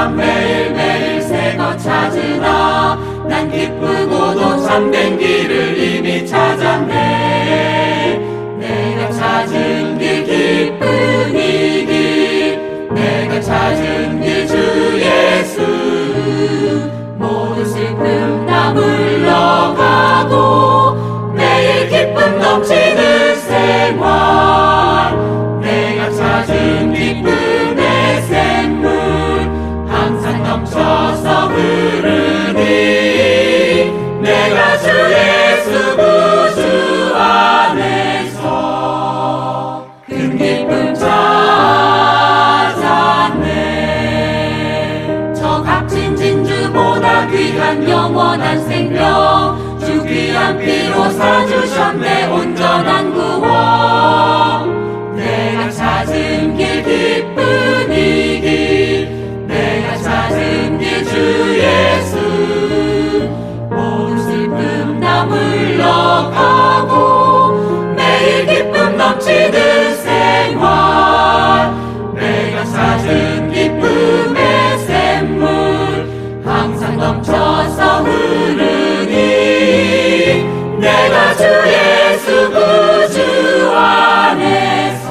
사람 매일매일 새거 찾으라. 난 기쁘고도 참된 길을 이미 찾았네. 내가 찾은 길 기쁜 이길 내가 찾은 길 영원한 생명 주 귀한 피로 사주 넘쳐서 흐르니 내가 주 예수 구주 안에서